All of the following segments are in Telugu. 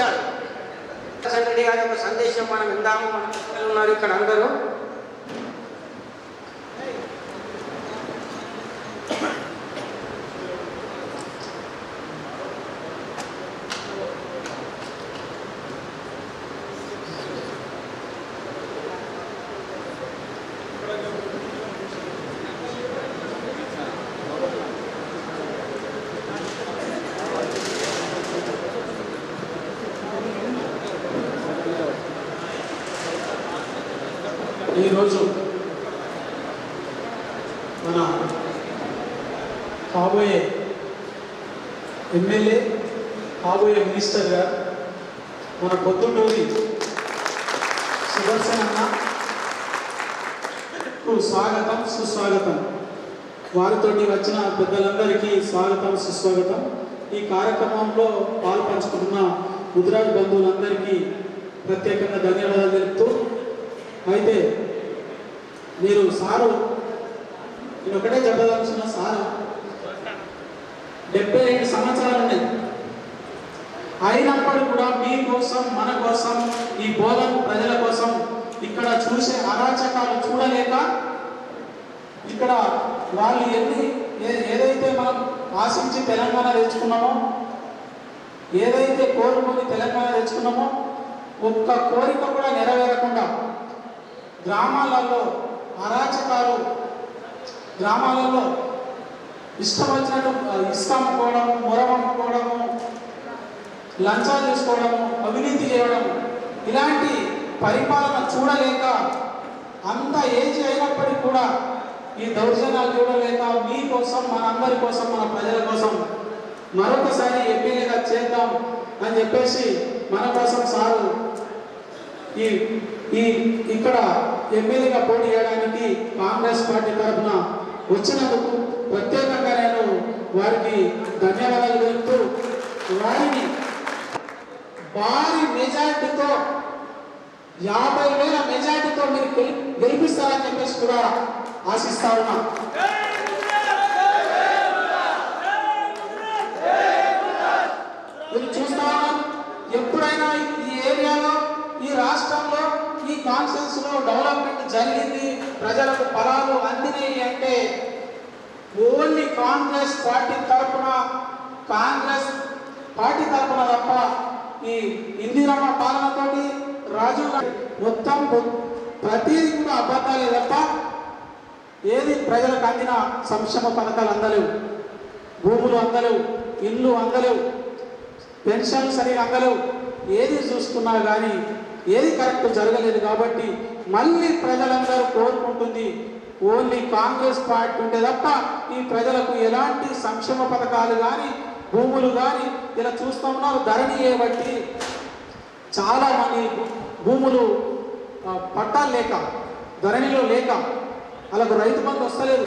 వచ్చాడు రెడ్డి గారి యొక్క సందేశం మనం విందాము మన పిల్లలు ఉన్నారు ఇక్కడ అందరూ. ఈరోజు మన కాబోయే ఎమ్మెల్యే కాబోయే మినిస్టర్ గారు మన పొద్దుటూరి సుదర్శన్ అన్నకు స్వాగతం సుస్వాగతం. వారితోటి వచ్చిన పెద్దలందరికీ స్వాగతం సుస్వాగతం. ఈ కార్యక్రమంలో పాల్పంచుకుంటున్న ముద్రాజ్ బంధువులందరికీ ప్రత్యేకంగా ధన్యవాదాలు తెలుపుతూ అయితే మీరు సారు నేను ఒకటే చెప్పదలుచున్న సారు డెబ్బై ఐదు సంవత్సరాలు ఉన్నాయి అయినప్పటికీ కూడా మీ కోసం మన కోసం ఈ బోధన ప్రజల కోసం ఇక్కడ చూసే అరాచకాలు చూడలేక ఇక్కడ వాళ్ళు ఎన్ని ఏ- ఏదైతే మనం ఆశించి తెలంగాణ తెచ్చుకున్నామో ఏదైతే కోరుకొని తెలంగాణ తెచ్చుకున్నామో ఒక్క కోరిక కూడా నెరవేరకుండా గ్రామాలలో అరాచకాలు గ్రామాలలో ఇష్టం వచ్చినట్టు ఇష్టం అమ్ముకోవడము మొరం అమ్ముకోవడము లంచాలు తీసుకోవడము అవినీతి చేయడం ఇలాంటి పరిపాలన చూడలేక అంత ఏజ్ అయినప్పటికీ కూడా ఈ దౌర్జన్యాలు చూడలేక మీ కోసం మన అందరి కోసం మన ప్రజల కోసం మరొకసారి ఎమ్మెల్యేగా చేద్దాం అని చెప్పేసి మన కోసం సారు ఈ ఈ ఇక్కడ ఎమ్మెల్యేగా పోటీ చేయడానికి కాంగ్రెస్ పార్టీ తరఫున వచ్చినందుకు ప్రత్యేకంగా నేను వారికి ధన్యవాదాలు తెలుపుతూ వారిని భారీ మెజార్టీతో యాభై వేల మెజార్టీతో మీరు గెలిపిస్తారని చెప్పేసి కూడా ఆశిస్తా ఉన్నా. ప్రజలకు ఫలాలు అందినాయి అంటే ఓన్లీ కాంగ్రెస్ పార్టీ తరఫున కాంగ్రెస్ పార్టీ తరఫున తప్ప ఈ ఇందిరమ్మ పాలనతోటి రాజీవ్ గాంధీ మొత్తం ప్రతిదీ కూడా అబద్ధాలే తప్ప ఏది ప్రజలకు అందిన సంక్షేమ పథకాలు అందలేవు. భూములు అందలేవు ఇల్లు అందలేవు పెన్షన్లు సరిగా అందలేవు. ఏది చూసుకున్నా కానీ ఏది కరెక్ట్ జరగలేదు కాబట్టి మళ్ళీ ప్రజలందరూ కోరుకుంటుంది ఓన్లీ కాంగ్రెస్ పార్టీ ఉంటే తప్ప ఈ ప్రజలకు ఎలాంటి సంక్షేమ పథకాలు కానీ భూములు కానీ ఇలా చూస్తూ ఉన్నారు ధరణి ఏబట్టి చాలా మంది భూములు పట్టాలు లేక ధరణిలో లేక వాళ్ళకు రైతు బంధు వస్తలేదు.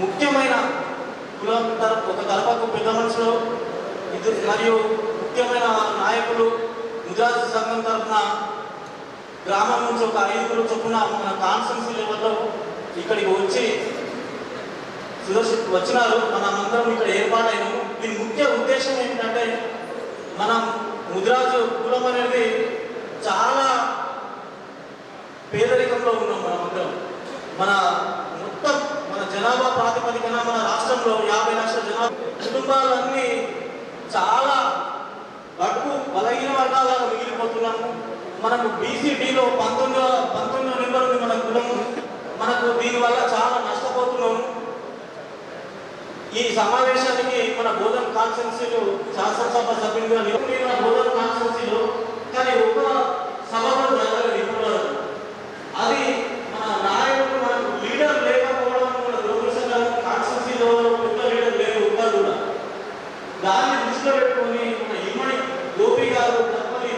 ముఖ్యమైన కులం తరపు ఒక తరపకు పెద్ద మనుషులు ఇద్దరు మరియు ముఖ్యమైన నాయకులు ముద్రాజు సంఘం తరఫున గ్రామం నుంచి ఒక ఐదుగురు చొప్పున మన కాన్స్టెన్సీ లెవెల్లో ఇక్కడికి వచ్చి సుదర్శన్ వచ్చినారు. మనమందరం ఇక్కడ ఏర్పాటైనాము. దీని ముఖ్య ఉద్దేశం ఏంటంటే మనం ముద్రాజు కులం అనేది చాలా పేదరికంలో ఉన్నాం మనమందరం. మన మన జనాభా ప్రాతిపదికన మన రాష్ట్రంలో యాభై లక్షల జనాభా కుటుంబాలన్నీ చాలా వరకు బలహీన వర్గాలుగా మిగిలిపోతున్నాము మనకు బీసీడీలో పంతొమ్మిది పంతొమ్మిది నెంబర్ ఉంది మన కులము మనకు దీనివల్ల చాలా నష్టపోతున్నాము ఈ సమావేశానికి మన బోధన కాన్సెన్సీలు శాసనసభ సభ్యులుగా నియమించిన మన బోధన కానీ ఉప సభలో కూడా జరగలేదు ఇప్పటి వరకు. అది మన నాయకుడు మనకు లీడర్ లేకపోవడం మన దురదృష్టకరం కాన్స్టెన్సీలో పెద్ద లీడర్ లేరు ఉంటారు కూడా దాన్ని దృష్టిలో పెట్టుకొని మన ఇమ్మడి గోపి గారు తప్పని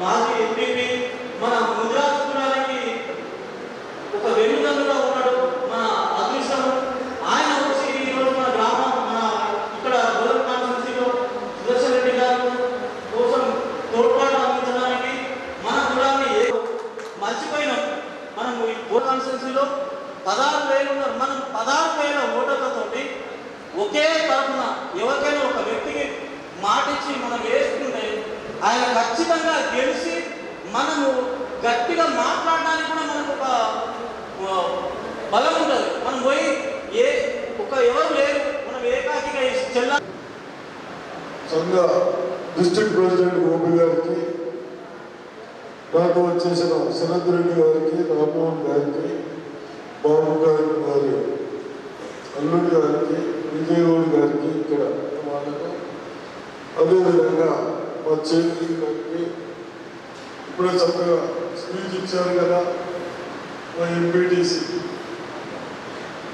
మాజీ ఎంపీపీ మన ముద్రాజుకులానికి ఒక వెన్నుదన్నుగా ఉన్నాడు మన అదృష్టము ఆయన వచ్చి ఈరోజు మన గ్రామం మన ఇక్కడ బోధన కాన్స్టిట్యూన్సీలో సుదర్శన్ రెడ్డి గారు కోసం తోడ్పాటు అందించడానికి మన కులాన్ని ఏ మర్చిపోయినాం మనం ఈ బోధన కాన్స్టిట్యూన్సీలో పదహారు వేలు ఉన్నారు మనం పదహారు వేల ఓటర్లతోటి ఒకే తరఫున ఎవరికైనా ఒక వ్యక్తికి మాటిచ్చి మనం వేసుకుంటే ఆయన ఖచ్చితంగా గెలిచి మనము గట్టిగా మాట్లాడడానికి కూడా మనకు ఒక ఆ, బలం ఉంటుంది మనం పోయి ఏ ఒక ఎవరు లేరు. మనం ఏకాకిగా చెల్ల సంఘ డిస్ట్రిక్ట్ ప్రెసిడెంట్ గోపి గారికి నాకు వచ్చేసిన శరత్ రెడ్డి గారికి రామ్మోహన్ గారికి బాబు గారి గారి అల్లుడి గారికి విజయగౌడ్ గారికి ఇక్కడ వాళ్ళకు అదేవిధంగా మా చేతి గారికి ఇప్పుడే చక్కగా స్పీచ్ ఇచ్చారు కదా మా ఎంపీటీసీ.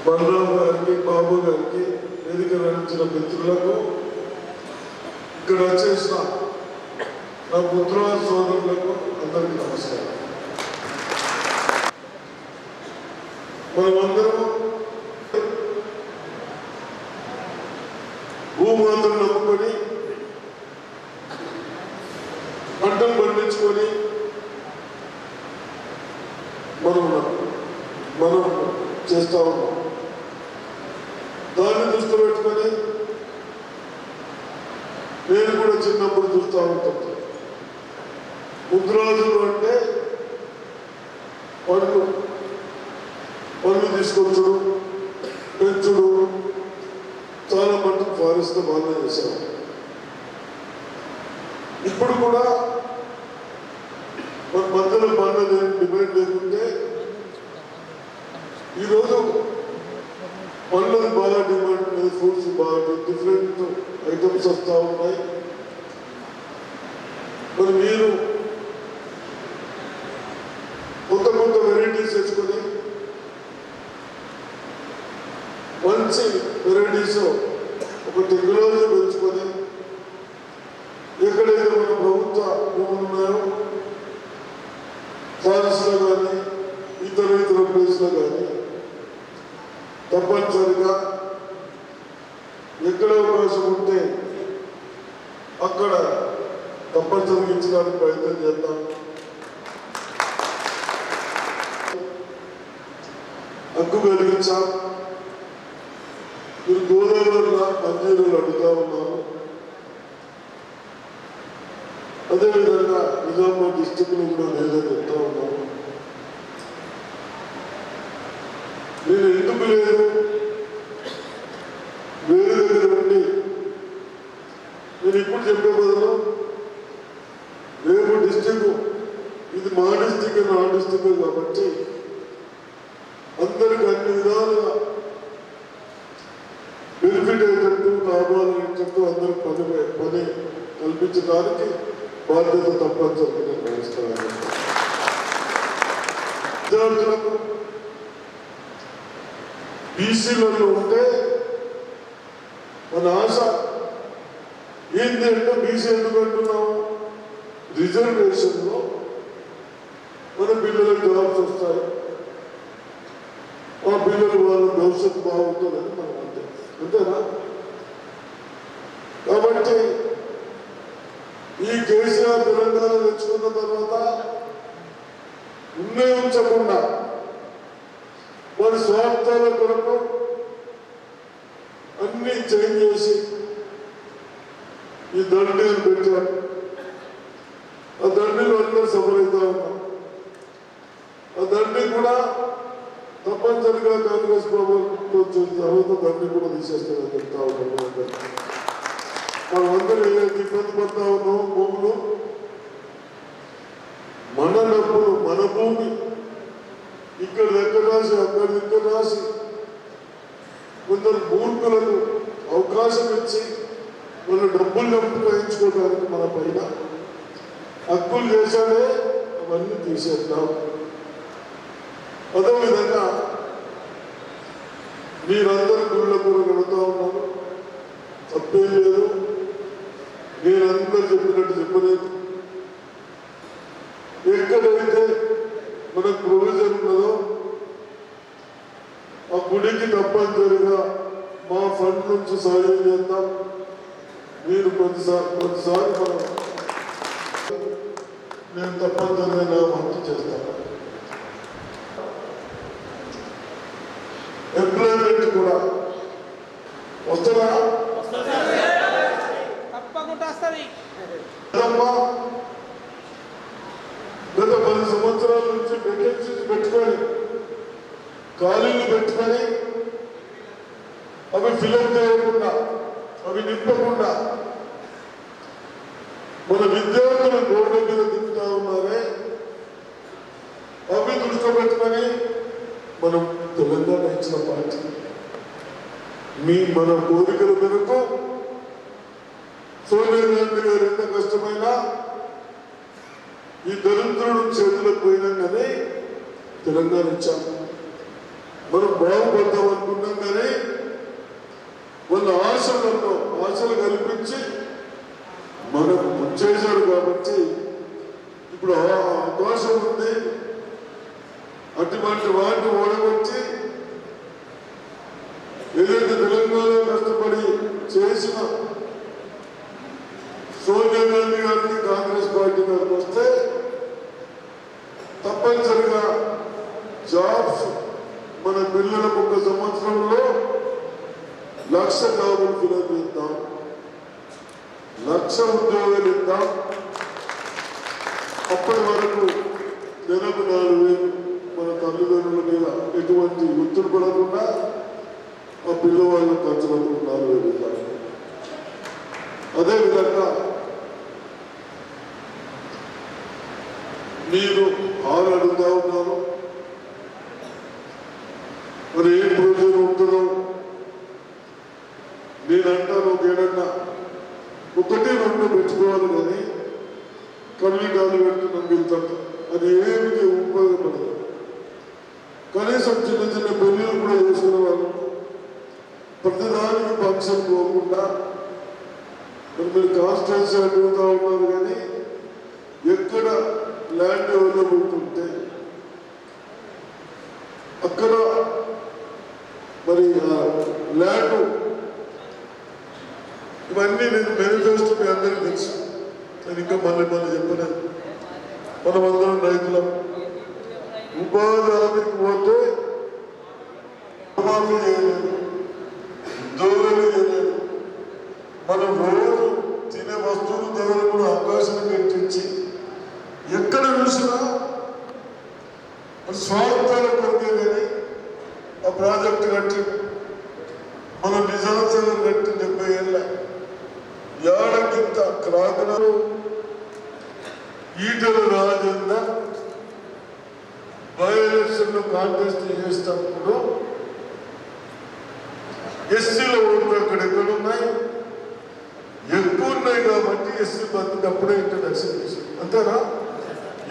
బలరాం గారికి బాబు గారికి వేదిక నడిచిన మిత్రులకు ఇక్కడ వచ్చేసిన నా పుత్ర సోదరులకు అందరికీ నమస్కారం. మనమందరం భూమాతను నమ్ముకొని పంటలు పండించుకొని మనం మనం చేస్తా ఉన్నాం. దాన్ని దృష్టిలో పెట్టుకొని నేను కూడా చిన్నప్పుడు చూస్తూ ఉంటాను. ముద్రాజులు అంటే పళ్ళు పళ్ళు తీసుకొచ్చుడు పెంచుడు చాలా మటుకు ఫారెస్ట్ బాగా చేశారు ఇప్పుడు కూడా ఐటమ్స్ వస్తూ ఉన్నాయి. మరి మీరు కొత్త కొత్త వెరైటీస్ తెచ్చుకొని మంచి వెరైటీస్ ఒక టెక్నాలజీ పెంచుకొని ఎక్కడైతే మన ప్రభుత్వ భూములు ఉన్నాయో ఫారెస్ట్లో కానీ ఇతర ఇతర ప్లేస్లో కానీ తప్పనిసరిగా ఎక్కడ అవకాశం ఉంటే అక్కడ తప్పనిసరిగా ఇచ్చడానికి ప్రయత్నం చేద్దాం. హక్కు వెలిగించాం. మీరు గోదావరిలో మంజీరులు అడుగుతా ఉన్నారు. అదేవిధంగా నిజామాబాద్ డిస్టిక్లో కూడా లేదని చెప్తా ఉన్నాను. నేను ఎందుకు లేదు వేరే దగ్గర ఉండి నేను ఇప్పుడు చెప్పే బదులు రేపు డిస్టిక్ ఇది మా డిస్టిక్ నా డిస్టిక్ కాబట్టి అందరికి అన్ని విధాలుగా బెనిఫిట్ అయ్యేటట్టు లాభాలు అయ్యేటట్టు అందరికి పని పని కల్పించడానికి బాధ్యత తప్పనిసరిగా నేను వహిస్తాను విద్యార్థులకు బీసీలలో ఉంటే మన ఆశ ఏంటి అంటే బీసీ ఎందుకు అంటున్నాము రిజర్వేషన్లో మన పిల్లలకు జాబ్స్ వస్తాయి. మా పిల్లలు వాళ్ళ భవిష్యత్తు బాగుంటుందని మనం అంతే. అంతేనా? కాబట్టి ఈ కేసీఆర్ తెలంగాణ తెచ్చుకున్న తర్వాత ఉన్నే వారి స్వార్థాల కొరకు అన్ని చేంజ్ చేసి ఈ దండీలు పెట్టారు. ఆ దండీలు అందరూ సఫలవుతా ఉన్నాం ఆ దండి కూడా తప్పనిసరిగా కాంగ్రెస్ ప్రభుత్వం తర్వాత దండి కూడా తీసేస్తారని చెప్తా ఉన్నాం. మనం అందరూ ఇబ్బంది పడతా ఉన్నాం భూములు మన డబ్బులు మన భూమి ఇక్కడ దగ్గర రాసి అక్కడ దగ్గర రాసి. కొందరు మూర్ఖులకు అవకాశం ఇచ్చి మన డబ్బులు డబ్బులు మన పైన హక్కులు చేశాడే అవన్నీ తీసేద్దాం. అదేవిధంగా మీరందరూ గుళ్ళ కూర కడుతూ ఉన్నారు. తప్పేం లేదు. మీరందరూ చెప్పినట్టు చెప్పలేదు ఎక్కడైతే మనకు ప్రొవిజన్ ఉన్నదో ఆ గుడికి తప్పనిసరిగా మా ఫండ్ నుంచి సాయం చేద్దాం మీరు కొద్దిసారి కొద్దిసారి మనం నేను తప్పనిసరిగా నా వంతు చేస్తాను ఎంప్లాయ్మెంట్ కూడా వస్తుందా? తప్పకుండా వస్తుంది. గత పది సంవత్సరాల నుంచి వేకెన్సీస్ పెట్టుకొని ఖాళీలు పెట్టుకొని అవి ఫిలప్ చేయకుండా అవి నింపకుండా మన విద్యార్థులు రోడ్ల మీద దింపుతా ఉన్నారే అవి దృష్టిపెట్టుకొని మనం తెలంగాణ ఇచ్చిన పార్టీ. మీ మన కోరికల మేరకు సోనియా గాంధీ గారు ఎంత కష్టమైనా దరిద్రుడు చేతులకు పోయినాగానే తెలంగాణ ఇచ్చాం మనం బాగుపడతాం అనుకున్నాం కానీ వాళ్ళ ఆశలను ఆశలు కల్పించి మనకు ముంచేశాడు కాబట్టి ఇప్పుడు ఆ అవకాశం ఉంది. అటువంటి వాటిని ఓడగొచ్చి ఏదైతే తెలంగాణ కష్టపడి చేసిన సోనియా గాంధీ గారికి కాంగ్రెస్ పార్టీ గారికి వస్తే తప్పనిసరిగా జాబ్స్ మన పిల్లలకు ఒక సంవత్సరంలో లక్ష జాబులు ఫిలప్ ఇద్దాం లక్ష ఉద్యోగాలు ఇద్దాం. అప్పటి వరకు నెలకు నాలుగు వేలు మన తల్లిదండ్రుల మీద ఎటువంటి ఒత్తిడి పడకుండా ఆ పిల్లవాళ్ళ ఖర్చులకు నాలుగు వేలు ఇద్దాం. అదేవిధంగా ప్రతిదానికి ఫంక్షన్ పోకుండా మరి మీరు కాన్స్టెన్సీ అడుగుతా ఉన్నారు కానీ ఎక్కడ ల్యాండ్ అవైలబుల్ ఉంటే అక్కడ మరి ల్యాండ్ ఇవన్నీ నేను మేనిఫెస్టో మీ అందరికీ తెలుసు. నేను ఇంకా మళ్ళీ మళ్ళీ చెప్పలేదు అందరం రైతులం. ఉపాధి హామీకి పోతే మనం రోజు తినే వస్తువులు ధరలు కూడా అవకాశం పెట్టించి ఎక్కడ చూసినా మరి స్వార్థాల కొరకే కానీ ఆ ప్రాజెక్టు కట్టి మన నిజాంశాలను కట్టి డెబ్బై ఏళ్ళ ఏడకింత క్రాకనలు ఈటల రాజేందర్ బై ఎలక్షన్లో కాంటెస్ట్ చేసేటప్పుడు ఎస్సీలో ఓట్లు అక్కడ ఎక్కడున్నాయి ఉన్నాయి కాబట్టి ఎస్సీ బంధుకి అప్పుడే ఇంట్రడక్షన్ చేశారు. అంతేనా?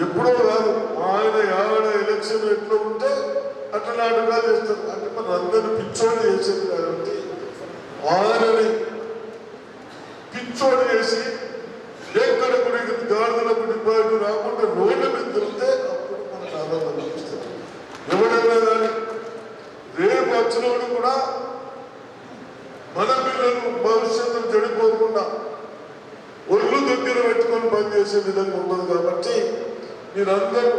ఎప్పుడో కాదు ఆయన ఆవిడ ఎలక్షన్ ఎట్లా ఉంటే అట్లా నాటుగా చేస్తారు. అంటే మన అందరిని పిచ్చోడు చేసేది కాబట్టి ఆయనని పిచ్చోడు చేసి ఎక్కడ గుడికి గాడిదలకు డిపాజిట్ రాకుండా రోడ్ల మీద తిరిగితే అప్పుడు మనకు ఆనందం అనిపిస్తుంది ఎవడైనా కానీ రేపు వచ్చినప్పుడు కూడా మన పిల్లలు భవిష్యత్తును చెడిపోకుండా చేసే విధంగా ఉండదు కాబట్టి మీరందరూ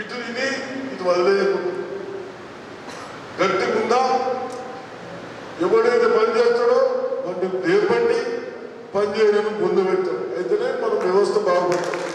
ఇటు ఇది ఇటు వదిలేయకూడదు గట్టిగుందా ఎవడైతే పని చేస్తాడో వాడిని దేపండి పని చేయడానికి ముందు పెట్టాం అయితేనే మనం వ్యవస్థ బాగుపడుతుంది